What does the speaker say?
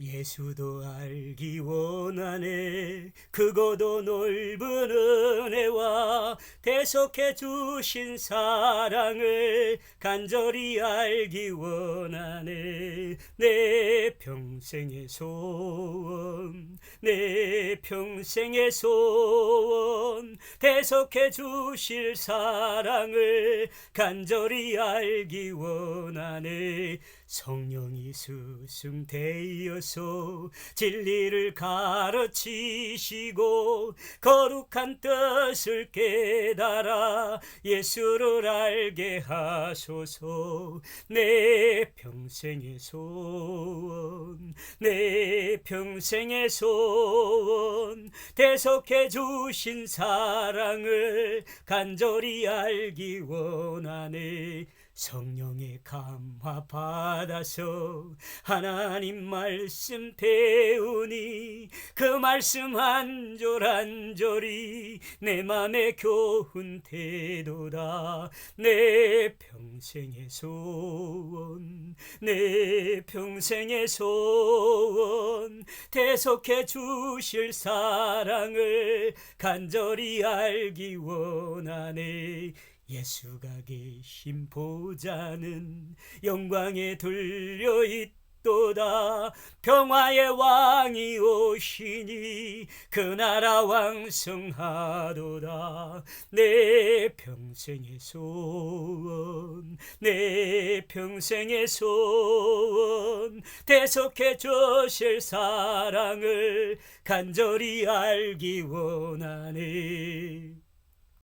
예수도 알기 원하네. 그거도 넓은 은혜와 대속해 주신 사랑을 간절히 알기 원하네. 내 평생의 소원 내 평생의 소원 대속해 주실 사랑을 간절히 알기 원하네. 성령이 스승되어서 진리를 가르치시고 거룩한 뜻을 깨달아 예수를 알게 하소서. 내 평생의 소원 내 평생의 소원 대속해 주신 사랑을 간절히 알기 원하네. 성령의 감화 받아서 하나님 말씀 배우니 그 말씀 한 절 한 절이 내 맘에 교훈 되도다. 내 평생의 소원 내 평생의 소원 대속해 주실 사랑을 간절히 알기 원하네. 예수가 계신 보좌는 영광에 둘려 있 도다. 평화의 왕이 오시니 그 나라 왕성하도다. 내 평생의 소원 내 평생의 소원 대속해 주실 사랑을 간절히 알기 원하네